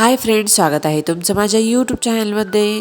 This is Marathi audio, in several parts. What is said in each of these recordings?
हाय फ्रेंड्स स्वागत आहे तुमचं माझ्या यूट्यूब चॅनलमध्ये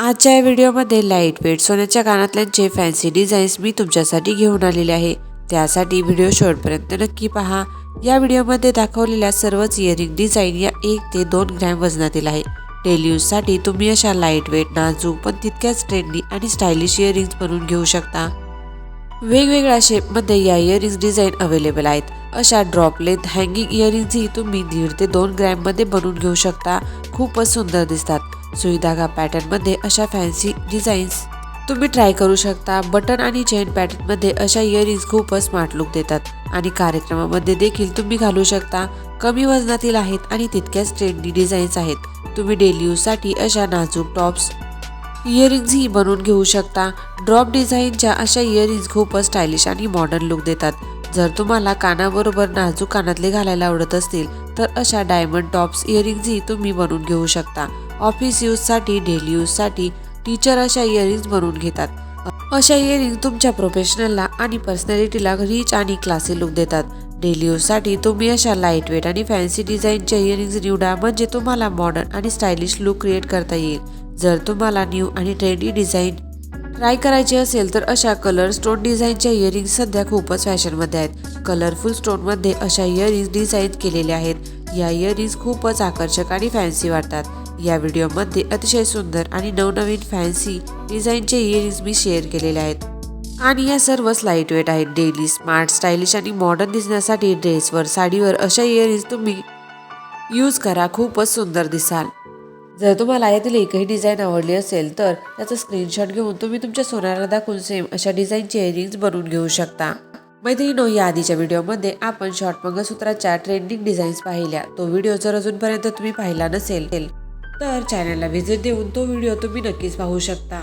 आजच्या या व्हिडिओमध्ये लाइट वेट सोन्याच्या कानातल्यांचे फॅन्सी डिझाईन्स मी तुमच्यासाठी घेऊन आलेले आहे त्यासाठी व्हिडिओ शेवटपर्यंत नक्की पहा. या व्हिडिओमध्ये दाखवलेल्या सर्वच इयरिंग डिझाईन या एक ते दोन ग्रॅम वजनातील आहे. डेली यूजसाठी तुम्ही अशा लाइट वेट नाजूक पण तितक्याच ट्रेंडी आणि स्टायलिश इयरिंग्स बनवून घेऊ शकता. वेगवेगळ्या शेपमध्ये या इयरिंग्स डिझाईन अवेलेबल आहेत. अशा ड्रॉप लेंथ हँगिंग इयरिंग्सही तुम्ही दीड ते दोन ग्रॅममध्ये बनवून घेऊ शकता. खूपच सुंदर दिसतात. सुईधागा पॅटर्नमध्ये अशा फॅन्सी डिझाईन्स तुम्ही ट्राय करू शकता. बटन आणि चेन पॅटर्नमध्ये अशा इयरिंग्स खूपच स्मार्ट लुक देतात. आणि कार्यक्रमामध्ये देखील तुम्ही घालू शकता. कमी वजनातील आहेत आणि तितक्याच ट्रेंडी डिझाईन्स आहेत. तुम्ही डेली यूजसाठी अशा नाजूक टॉप्स इयरिंग्सही बनवून घेऊ शकता. ड्रॉप डिझाईनच्या अशा इयरिंग्स खूपच स्टायलिश आणि मॉडर्न लुक देतात. जर तुम्हाला कानाबरोबर नाजूक कानातले घालायला आवडत असतील तर अशा डायमंड टॉप्स इयरिंग्सही तुम्ही बनवून घेऊ शकता. ऑफिस यूजसाठी डेली यूजसाठी टीचर अशा इयरिंग्स बनवून घेतात. अशा इयरिंग तुमच्या प्रोफेशनलला आणि पर्सनॅलिटीला रिच आणि क्लासी लुक देतात. डेली यूजसाठी तुम्ही अशा लाईटवेट आणि फॅन्सी डिझाईनच्या इयरिंग्स निवडा म्हणजे तुम्हाला मॉडर्न आणि स्टायलिश लुक क्रिएट करता येईल. जर तुम्हाला न्यू आणि ट्रेंडी डिझाईन ट्राय करायची असेल तर अशा कलर स्टोन डिझाईनच्या इयरिंग्स सध्या खूपच फॅशनमध्ये आहेत. कलरफुल स्टोनमध्ये अशा इयरिंग्स डिझाईन केलेल्या आहेत. या इयरिंग्स खूपच आकर्षक आणि फॅन्सी वाटतात. या व्हिडिओमध्ये अतिशय सुंदर आणि नवनवीन फॅन्सी डिझाईनचे इयरिंग्स मी शेअर केलेले आहेत. आणि या सर्वच लाइट वेट आहेत डेली स्मार्ट स्टायलिश आणि मॉडर्न दिसण्यासाठी ड्रेसवर साडीवर अशा इयरिंग्स तुम्ही यूज करा. खूपच सुंदर दिसाल. जर तुम्हाला यातील एकही डिझाईन आवडली असेल तर त्याचा स्क्रीनशॉट घेऊन तुम्ही तुमच्या सोन्याला दाखवून सेम अशा डिझाईनचे इयरिंग्स बनवून घेऊ शकता. मैत्रिणी या आधीच्या व्हिडिओमध्ये आपण शॉर्ट मंगळसूत्राच्या ट्रेंडिंग डिझाईन्स पाहिल्या. तो व्हिडिओ जर अजूनपर्यंत तुम्ही पाहिला नसेल तर चॅनलला व्हिजिट देऊन तो व्हिडिओ तुम्ही नक्कीच पाहू शकता.